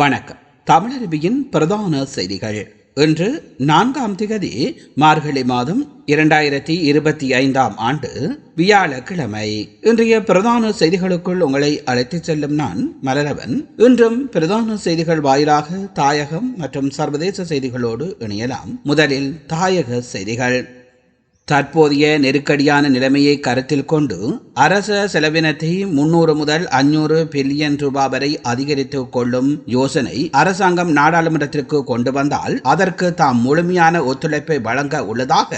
வணக்கம். தமிழருவியின் பிரதான செய்திகள். இன்று நான்காம் திகதி மார்கழி மாதம் இரண்டாயிரத்தி இருபத்தி ஐந்தாம் ஆண்டு வியாழக்கிழமை. இன்றைய பிரதான செய்திகளுக்குள் உங்களை அழைத்துச் செல்லும் நான் மலரவன். இன்றும் பிரதான செய்திகள் வாயிலாக தாயகம் மற்றும் சர்வதேச செய்திகளோடு இணையலாம். முதலில் தாயக செய்திகள். தற்போதைய நெருக்கடியான நிலைமையை கருத்தில் கொண்டு அரச செலவினத்தை முன்னூறு முதல் அஞ்சூறு பில்லியன் ரூபாய் வரை அதிகரித்துக் கொள்ளும் யோசனை அரசாங்கம் நாடாளுமன்றத்திற்கு கொண்டு வந்தால் அதற்கு தாம் முழுமையான ஒத்துழைப்பை வழங்க உள்ளதாக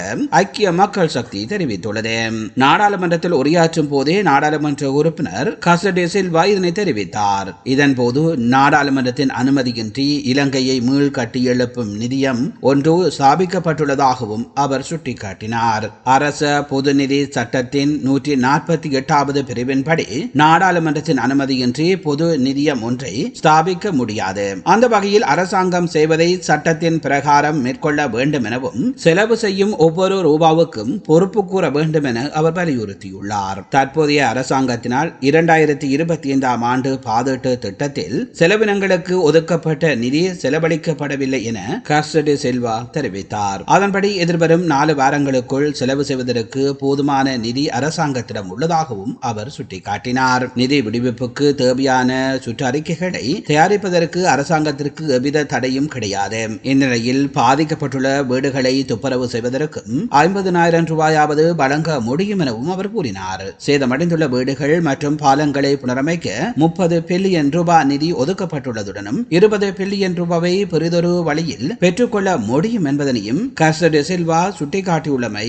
ஐக்கிய மக்கள் சக்தி தெரிவித்துள்ளது. நாடாளுமன்றத்தில் உரையாற்றும் போதே நாடாளுமன்ற உறுப்பினர் கசடே சில்வா இதனை தெரிவித்தார். இதன்போது நாடாளுமன்றத்தின் அனுமதியின்றி இலங்கையை மீள் கட்டியெழுப்பும் நிதியம் ஒன்று ஸ்தாபிக்கப்பட்டுள்ளதாகவும் அவர் சுட்டிக்காட்டினார். அரச பொதுநிதி சட்டத்தின் நூற்றி நாற்பத்தி எட்டாவது பிரிவின்படி நாடாளுமன்றத்தின் அனுமதியின்றி பொது நிதியம் ஒன்றை ஸ்தாபிக்க முடியாது. அந்த வகையில் அரசாங்கம் செய்வதை சட்டத்தின் பிரகாரம் மேற்கொள்ள வேண்டும் எனவும் செலவு செய்யும் ஒவ்வொரு ரூபாவுக்கும் பொறுப்பு கூற வேண்டும் என அவர் வலியுறுத்தியுள்ளார். தற்போதைய அரசாங்கத்தினால் இரண்டாயிரத்தி இருபத்தி ஐந்தாம் ஆண்டு பாதீட்டு திட்டத்தில் செலவினங்களுக்கு ஒதுக்கப்பட்ட நிதி செலவழிக்கப்படவில்லை என கஸ்டடி செல்வா தெரிவித்தார். அதன்படி எதிர்வரும் நாலு வாரங்களுக்குள் செலவு செய்வதற்கு போதுமான நிதி அரசாங்கத்திடம் உள்ளதாகவும் அவர் சுட்டிக்காட்டினார். நிதி விடுவிப்புக்கு தேவையான சுற்றறிக்கைகளை தயாரிப்பதற்கு அரசாங்கத்திற்கு எவ்வித தடையும் கிடையாது. இந்நிலையில் பாதிக்கப்பட்டுள்ள வீடுகளை துப்புரவு செய்வதற்கும் ஐம்பதனாயிரம் ரூபாயாவது வழங்க முடியும் எனவும் அவர் கூறினார். சேதமடைந்துள்ள வீடுகள் மற்றும் பாலங்களை புனரமைக்க முப்பது பில்லியன் ரூபாய் நிதி ஒதுக்கப்பட்டுள்ளதுடனும் இருபது பில்லியன் ரூபாவை பெரிதொரு வழியில் பெற்றுக்கொள்ள முடியும் என்பதனையும் கஸ்டடி சில்வா சுட்டிக்காட்டியுள்ளமை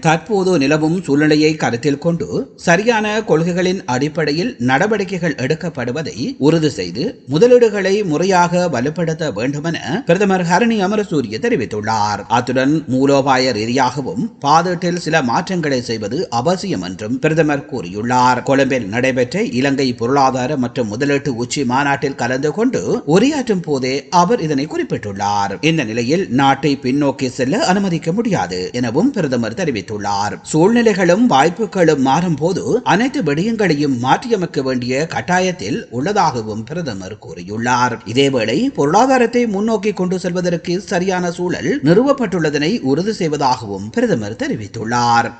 தற்போது நிலவும் சூழ்நிலையை கருத்தில் கொண்டு சரியான கொள்கைகளின் அடிப்படையில் நடவடிக்கைகள் எடுக்கப்படுவதை உறுதி செய்து முதலீடுகளை முறையாக வலுப்படுத்த வேண்டுமென பிரதமர் ஹரணி அமரசூரிய தெரிவித்துள்ளார். அத்துடன் மூலோபாய ரீதியாகவும் பாதீட்டில் சில மாற்றங்களை செய்வது அவசியம் என்றும் பிரதமர் கூறியுள்ளார். கொழும்பில் நடைபெற்ற இலங்கை பொருளாதார மற்றும் முதலீட்டு உச்சி மாநாட்டில் கலந்து கொண்டு உரையாற்றும் போதே அவர் இதனை குறிப்பிட்டுள்ளார். இந்த நிலையில் நாட்டை பின்னோக்கி செல்ல அனுமதிக்க முடியாது எனவும் பிரதமர் தெரிவித்தார் தெரிவித்துள்ளார் சூழ்நிலைகளும் வாய்ப்புகளும் மாறும் போது அனைத்து விடயங்களையும் மாற்றியமைக்க வேண்டிய கட்டாயத்தில் உள்ளதாகவும் பிரதமர் கூறியுள்ளார். இதேவேளை பொருளாதாரத்தை முன்னோக்கி கொண்டு செல்வதற்கு சரியான சூழல் நிறுவப்பட்டுள்ளதனை உறுதி செய்வதாகவும் பிரதமர் தெரிவித்துள்ளார்.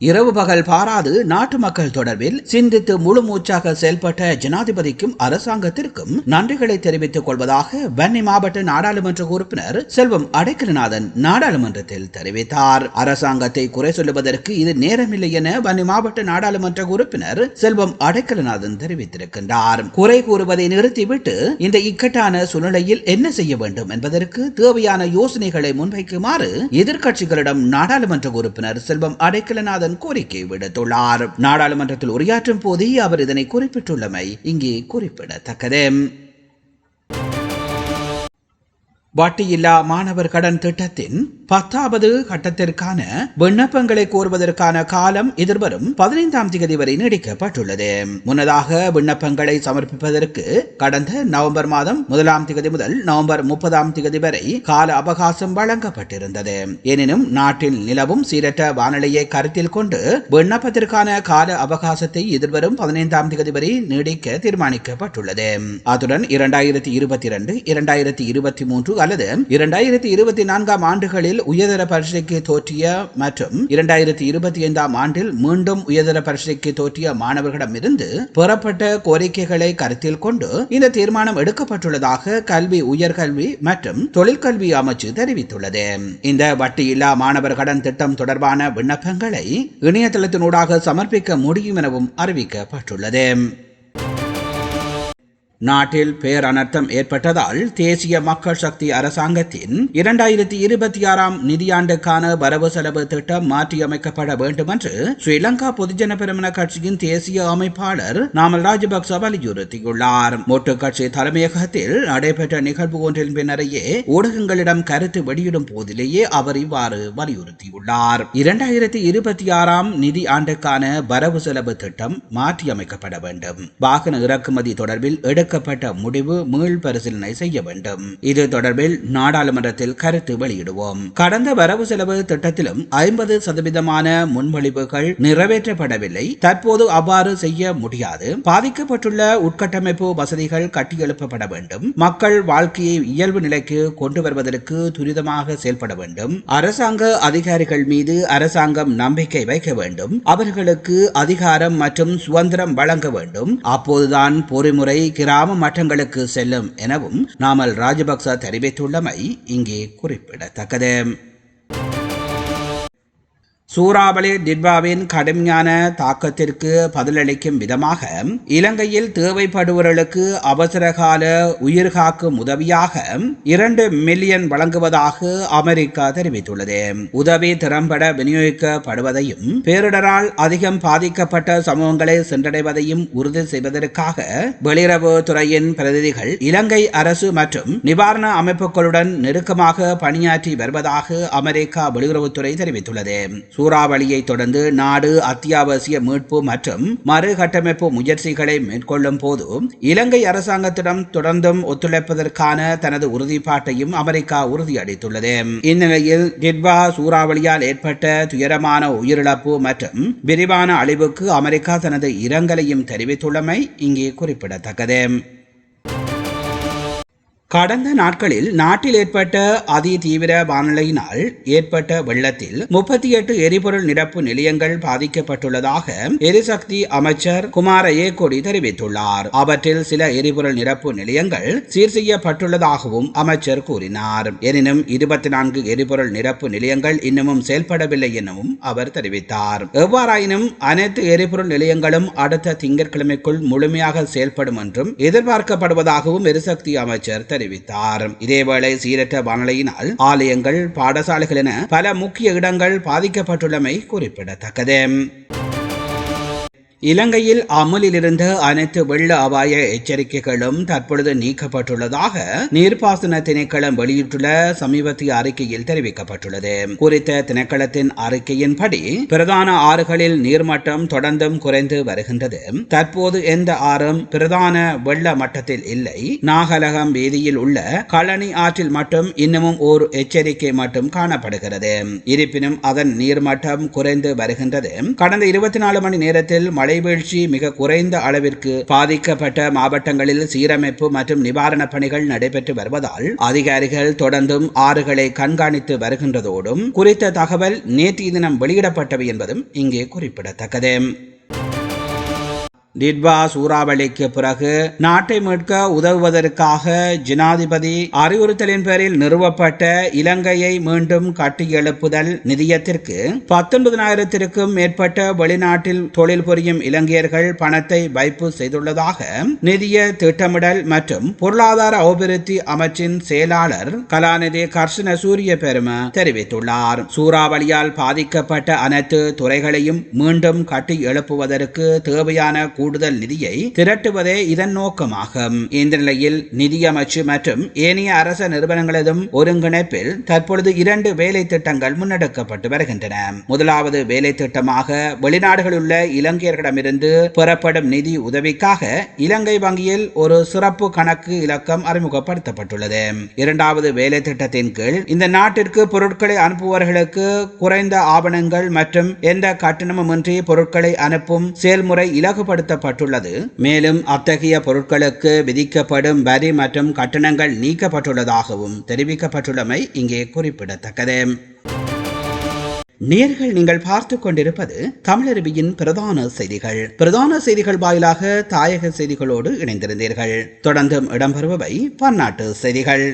இரவு பகல் பாராது நாட்டு மக்கள் தொடர்பில் சிந்தித்து முழு மூச்சாக செயல்பட்ட ஜனாதிபதிக்கும் அரசாங்கத்திற்கும் நன்றிகளை தெரிவித்துக் கொள்வதாக வன்னி மாவட்ட நாடாளுமன்ற உறுப்பினர் செல்வம் அடைக்கலநாதன் நாடாளுமன்றத்தில் தெரிவித்தார். அரசாங்கத்தை குறை சொல்லுவதற்கு இது நேரமில்லை என வன்னி மாவட்ட நாடாளுமன்ற உறுப்பினர் செல்வம் அடைக்கலநாதன் தெரிவித்திருக்கின்றார். குறை கூறுவதை நிறுத்திவிட்டு இந்த இக்கட்டான சூழ்நிலையில் என்ன செய்ய வேண்டும் என்பதற்கு தேவையான யோசனைகளை முன்வைக்குமாறு எதிர்க்கட்சிகளிடம் நாடாளுமன்ற உறுப்பினர் செல்வம் அடைக்கலநாதன் ஜெகநாதன் கோரிக்கை விடுத்துள்ளார். நாடாளுமன்றத்தில் உரையாற்றும் போதே அவர் இதனை குறிப்பிட்டுள்ளமை இங்கே குறிப்பிடத்தக்கது. வட்டியில்லா மாணவர் கடன் திட்டத்தின் பத்தாவது கட்டத்திற்கான விண்ணப்பங்களை கோருவதற்கான காலம் எதிர்வரும் பதினைந்தாம் தேதி வரை நீடிக்கப்பட்டுள்ளது. முன்னதாக விண்ணப்பங்களை சமர்ப்பிப்பதற்கு கடந்த நவம்பர் மாதம் முதலாம் தேதி முதல் நவம்பர் முப்பதாம் தேதி வரை கால அவகாசம் வழங்கப்பட்டிருந்தது. எனினும் நாட்டில் நிலவும் சீரற்ற வானிலையை கருத்தில் கொண்டு விண்ணப்பத்திற்கான கால அவகாசத்தை எதிர்வரும் பதினைந்தாம் தேதி வரை நீடிக்க தீர்மானிக்கப்பட்டுள்ளது. அத்துடன் இரண்டாயிரத்தி இருபத்தி இரண்டு இரண்டாயிரத்தி இருபத்தி மூன்று அல்லது இரண்டாயிரத்தி இருபத்தி நான்காம் ஆண்டுகளில் உயர்தர பரீட்சைக்கு தோற்றிய மற்றும் இரண்டாயிரத்தி இருபத்தி ஐந்தாம் ஆண்டில் மீண்டும் உயர்தர பரீட்சைக்கு தோற்றிய மாணவர்களிடமிருந்து பெறப்பட்ட கோரிக்கைகளை கருத்தில் கொண்டு இந்த தீர்மானம் எடுக்கப்பட்டுள்ளதாக கல்வி உயர்கல்வி மற்றும் தொழிற்கல்வி அமைச்சு தெரிவித்துள்ளது. இந்த வட்டியில்லா மாணவர் கடன் திட்டம் தொடர்பான விண்ணப்பங்களை இணையதளத்தினூடாக சமர்ப்பிக்க முடியும் எனவும் அறிவிக்கப்பட்டுள்ளது. நாட்டில் பேரனர்த்தம் ஏற்பட்டதால் தேசிய மக்கள் சக்தி அரசாங்கத்தின் இரண்டாயிரத்தி இருபத்தி ஆறாம் நிதியாண்டுக்கான வரவு செலவு திட்டம் மாற்றியமைக்கப்பட வேண்டும் என்று ஸ்ரீலங்கா பொதுஜன பெருமன கட்சியின் தேசிய அமைப்பாளர் நாமல் ராஜபக்ச வலியுறுத்தியுள்ளார். மொட்டு கட்சி தலைமையகத்தில் நடைபெற்ற நிகழ்வு ஒன்றின் பின்னரையே ஊடகங்களிடம் கருத்து வெளியிடும் போதிலேயே அவர் இவ்வாறு வலியுறுத்தியுள்ளார். இரண்டாயிரத்தி இருபத்தி ஆறாம் நிதி ஆண்டுக்கான வரவு செலவு திட்டம் மாற்றியமைக்கப்பட வேண்டும். வாகன இறக்குமதி தொடர்பில் எடுக்க எடுக்கப்பட்ட முடிவு மீள் பரிசீலனை செய்ய வேண்டும். இது தொடர்பில் நாடாளுமன்றத்தில் கருத்து வெளியிடுவோம். கடந்த வரவு செலவு திட்டத்திலும் ஐம்பது சதவீதமான முன்மொழிவுகள் நிறைவேற்றப்படவில்லை. தற்போது அவ்வாறு செய்ய முடியாது. பாதிக்கப்பட்டுள்ள உட்கட்டமைப்பு வசதிகள் கட்டியெழுப்பப்பட வேண்டும். மக்கள் வாழ்க்கையை இயல்பு நிலைக்கு கொண்டு வருவதற்கு துரிதமாக செயல்பட வேண்டும். அரசாங்க அதிகாரிகள் மீது அரசாங்கம் நம்பிக்கை வைக்க வேண்டும். அவர்களுக்கு அதிகாரம் மற்றும் சுதந்திரம் வழங்க வேண்டும். அப்போதுதான் பொறிமுறை கிராம மட்டங்களுக்கு செல்லும் எனவும் நாமல் ராஜபக்ச தெரிவித்துள்ளமை இங்கே குறிப்பிடத்தக்கது. சூறாவளி திட்பாவின் கடுமையான தாக்கத்திற்கு பதிலளிக்கும் விதமாக இலங்கையில் தேவைப்படுபவர்களுக்கு அவசரகால உயிர்காக்கும் உதவியாக இரண்டு மில்லியன் வழங்குவதாக அமெரிக்கா தெரிவித்துள்ளது. உதவி திறம்பட விநியோகிக்கப்படுவதையும் பேரிடரால் அதிகம் பாதிக்கப்பட்ட சமூகங்களை சென்றடைவதையும் உறுதி செய்வதற்காக வெளியுறவு துறையின் பிரதிநிதிகள் இலங்கை அரசு மற்றும் நிவாரண அமைப்புகளுடன் நெருக்கமாக பணியாற்றி வருவதாக அமெரிக்கா வெளியுறவுத்துறை தெரிவித்துள்ளது. சூறாவளியை தொடர்ந்து நாடு அத்தியாவசிய மீட்பு மற்றும் மறுகட்டமைப்பு முயற்சிகளை மேற்கொள்ளும் போது இலங்கை அரசாங்கத்திடம் தொடர்ந்தும் ஒத்துழைப்பதற்கான தனது உறுதிப்பாட்டையும் அமெரிக்கா உறுதியளித்துள்ளது. இந்நிலையில் டிட்வா சூறாவளியால் ஏற்பட்ட துயரமான உயிரிழப்பு மற்றும் விரிவான அழிவுக்கு அமெரிக்கா தனது இரங்கலையும் தெரிவித்துள்ளமை இங்கே குறிப்பிடத்தக்கது. கடந்த நாட்களில் நாட்டில் ஏற்பட்ட அதி தீவிர வானிலையினால் ஏற்பட்ட வெள்ளத்தில் முப்பத்தி எட்டு எரிபொருள் நிரப்பு நிலையங்கள் பாதிக்கப்பட்டுள்ளதாக எரிசக்தி அமைச்சர் குமார ஏகோடி தெரிவித்துள்ளார். அவற்றில் சில எரிபொருள் நிரப்பு நிலையங்கள் சீர் செய்யப்பட்டுள்ளதாகவும் அமைச்சர் கூறினார். எனினும் இருபத்தி நான்கு எரிபொருள் நிரப்பு நிலையங்கள் இன்னமும் செயல்படவில்லை எனவும் அவர் தெரிவித்தார். எவ்வாறாயினும் அனைத்து எரிபொருள் நிலையங்களும் அடுத்த திங்கட்கிழமைக்குள் முழுமையாக செயல்படும் என்றும் எதிர்பார்க்கப்படுவதாகவும் எரிசக்தி அமைச்சர் தெரிவித்தார். இதேவேளை சீரற்ற வானிலையினால் ஆலயங்கள் பாடசாலைகள் என பல முக்கிய இடங்கள் பாதிக்கப்பட்டுள்ளமை குறிப்பிடத்தக்கது. இலங்கையில் அமலில் அனைத்து வெள்ள அபாய எச்சரிக்கைகளும் தற்பொழுது நீக்கப்பட்டுள்ளதாக நீர்ப்பாசன திணைக்களம் வெளியிட்டுள்ள சமீபத்திய அறிக்கையில் தெரிவிக்கப்பட்டுள்ளது. குறித்த திணைக்களத்தின் அறிக்கையின்படி பிரதான ஆறுகளில் நீர்மட்டம் தொடர்ந்தும் குறைந்து வருகின்றது. தற்போது எந்த ஆறும் பிரதான வெள்ள மட்டத்தில் இல்லை. நாகலகம் வீதியில் உள்ள களனி ஆற்றில் மட்டும் இன்னமும் ஓர் எச்சரிக்கை மட்டும் காணப்படுகிறது. இருப்பினும் அதன் நீர்மட்டம் குறைந்து வருகின்றது. கடந்த இருபத்தி நாலு மணி நேரத்தில் மழை மழைவீழ்ச்சி மிக குறைந்த அளவிற்கு பாதிக்கப்பட்ட மாவட்டங்களில் சீரமைப்பு மற்றும் நிவாரணப் பணிகள் நடைபெற்று வருவதால் அதிகாரிகள் தொடர்ந்தும் ஆறுகளை கண்காணித்து வருகின்றதோடும் குறித்த தகவல் நேற்றைய தினம் வெளியிடப்பட்டவை என்பதும் இங்கே குறிப்பிடத்தக்கது. டிட்வா சூறாவளிக்கு பிறகு நாட்டை மீட்க உதவுவதற்காக ஜனாதிபதி அறிவுறுத்தலின் பேரில் நிறுவப்பட்ட இலங்கையை மீண்டும் கட்டியெழுப்புதல் நிதியத்திற்கு பத்தொன்பதினாயிரத்திற்கும் மேற்பட்ட வெளிநாட்டில் தொழில் புரியும் இலங்கையர்கள் பணத்தை வைப்பு செய்துள்ளதாக நிதிய திட்டமிடல் மற்றும் பொருளாதார அபிவிருத்தி அமைச்சின் செயலாளர் கலாநிதி கர்ஷன சூரிய பெரும தெரிவித்துள்ளார். சூறாவளியால் பாதிக்கப்பட்ட அனைத்து துறைகளையும் மீண்டும் கட்டி எழுப்புவதற்கு தேவையான கூடுதல் நிதியை திரட்டுவதே இதன் நோக்கமாகும். இந்த நிலையில் நிதியமைச்சு மற்றும் ஏனைய அரச நிறுவனங்களதும் ஒருங்கிணைப்பில் தற்பொழுது இரண்டு வேலை திட்டங்கள் முன்னெடுக்கப்பட்டு வருகின்றன. முதலாவது வேலை திட்டமாக வெளிநாடுகளில் உள்ள இலங்கையர்களிடமிருந்து பெறப்படும் நிதி உதவிக்காக இலங்கை வங்கியில் ஒரு சிறப்பு கணக்கு இலக்கம் அறிமுகப்படுத்தப்பட்டுள்ளது. இரண்டாவது வேலை திட்டத்தின் கீழ் இந்த நாட்டிற்கு பொருட்களை அனுப்புபவர்களுக்கு குறைந்த ஆவணங்கள் மற்றும் எந்த கட்டணமுமின்றி பொருட்களை அனுப்பும் செயல்முறை இலகுபடுத்த இலகுபடுத்தப்பட்டுள்ளது மேலும் அத்தகைய பொருட்களுக்கு விதிக்கப்படும் வரி மற்றும் கட்டணங்கள் நீக்கப்பட்டுள்ளதாகவும் தெரிவிக்கப்பட்டுள்ளமை இங்கே குறிப்பிடத்தக்கது. நேர்கள் நீங்கள் பார்த்து கொண்டிருப்பது தமிழருவியின் பிரதான செய்திகள். பிரதான செய்திகள் வாயிலாக தாயக செய்திகளோடு இணைந்திருந்தீர்கள். தொடர்ந்தும் இடம்பெறுபவை பன்னாட்டு செய்திகள்.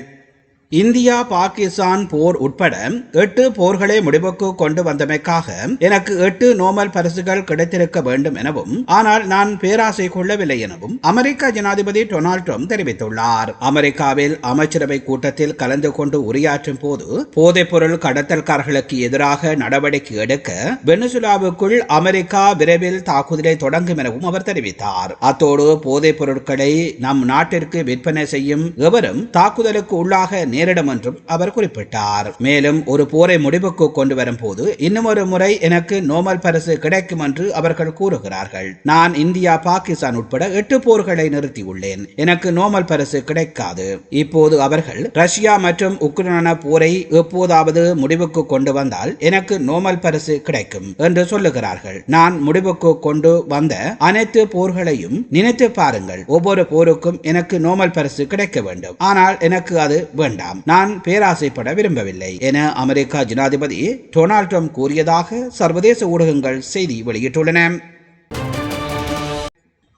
இந்தியா பாகிஸ்தான் போர் உட்பட எட்டு போர்களை முடிவுக்கு கொண்டு வந்தமைக்காக எனக்கு எட்டு நோபல் பரிசுகள் கிடைத்திருக்க வேண்டும் எனவும் ஆனால் நான் பேராசை கொள்ளவில்லை எனவும் அமெரிக்க ஜனாதிபதி டொனால்ட் ட்ரம்ப் தெரிவித்துள்ளார். அமெரிக்காவில் அமைச்சரவை கூட்டத்தில் கலந்து கொண்டு உரையாற்றும் போது போதைப்பொருள் கடத்தல்காரர்களுக்கு எதிராக நடவடிக்கை எடுக்க வெனிசுலாவுக்குள் அமெரிக்கா விரைவில் தாக்குதலை தொடங்கும் எனவும் அவர் தெரிவித்தார். அத்தோடு போதைப் பொருட்களை நம் நாட்டிற்கு விற்பனை செய்யும் எவரும் தாக்குதலுக்கு உள்ளாக நேரிடும் என்றும் அவர் குறிப்பிட்டார். மேலும் ஒரு போரை முடிவுக்கு கொண்டு வரும் போது இன்னும் ஒரு முறை எனக்கு நோமல் பரிசு கிடைக்கும் என்று அவர்கள் கூறுகிறார்கள். நான் இந்தியா பாகிஸ்தான் உட்பட எட்டு போர்களை நிறுத்தியுள்ளேன். எனக்கு நோமல் பரிசு கிடைக்காது. இப்போது அவர்கள் ரஷ்யா மற்றும் உக்ரைனான போரை எப்போதாவது முடிவுக்கு கொண்டு வந்தால் எனக்கு நோமல் பரிசு கிடைக்கும் என்று சொல்லுகிறார்கள். நான் முடிவுக்கு கொண்டு வந்த அனைத்து போர்களையும் நினைத்து பாருங்கள். ஒவ்வொரு போருக்கும் எனக்கு நோமல் பரிசு கிடைக்க வேண்டும். ஆனால் எனக்கு அது வேண்டாம். நான் பேராசைப்பட விரும்பவில்லை என அமெரிக்கா ஜனாதிபதி டொனால்ட் ட்ரம்ப் கூறியதாக சர்வதேச ஊடகங்கள் செய்தி வெளியிட்டுள்ளன.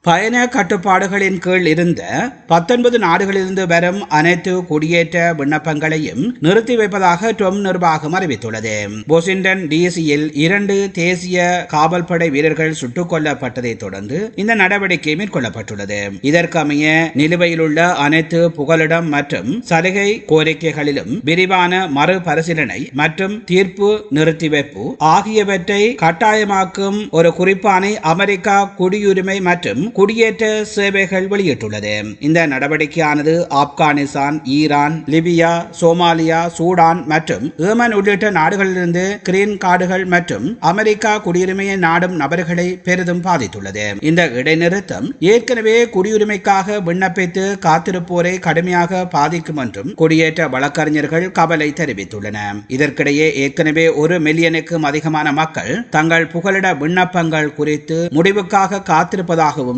பயண கட்டுப்பாடுகளின் கீழ் இருந்த பத்தொன்பது நாடுகளிலிருந்து வரும் அனைத்து குடியேற்ற விண்ணப்பங்களையும் நிறுத்தி வைப்பதாக டொம் நிர்வாகம் அறிவித்துள்ளது. வாஷிங்டன் டிசியில் இரண்டு தேசிய காவல்படை வீரர்கள் சுட்டுக் கொல்லப்பட்டதை தொடர்ந்து இந்த நடவடிக்கை மேற்கொள்ளப்பட்டுள்ளது. இதற்கமைய நிலுவையில் உள்ள அனைத்து புகலிடம் மற்றும் சலுகை கோரிக்கைகளிலும் விரிவான மறுபரிசீலனை மற்றும் தீர்ப்பு நிறுத்தி வைப்பு ஆகியவற்றை கட்டாயமாக்கும் ஒரு குறிப்பானை அமெரிக்கா குடியுரிமை மற்றும் குடியேற்ற சேவைகள் வெளியிட்டுள்ளது. இந்த நடவடிக்கையானது Afghanistan Iran Libya Somalia Sudan மற்றும் ஏமன் உள்ளிட்ட நாடுகளிலிருந்து கிரீன் கார்டுகள் மற்றும் அமெரிக்கா குடியுரிமையை நாடும் நபர்களை பெரிதும் பாதித்துள்ளது. இந்த இடைநிறுத்தம் ஏற்கனவே குடியுரிமைக்காக விண்ணப்பித்து காத்திருப்போரை கடுமையாக பாதிக்கும் என்றும் குடியேற்ற வழக்கறிஞர்கள் கவலை தெரிவித்துள்ளனர் இதற்கிடையே ஏற்கனவே ஒரு மில்லியனுக்கும் அதிகமான மக்கள் தங்கள் புகலிட விண்ணப்பங்கள் குறித்து முடிவுக்காக காத்திருப்பதாகவும்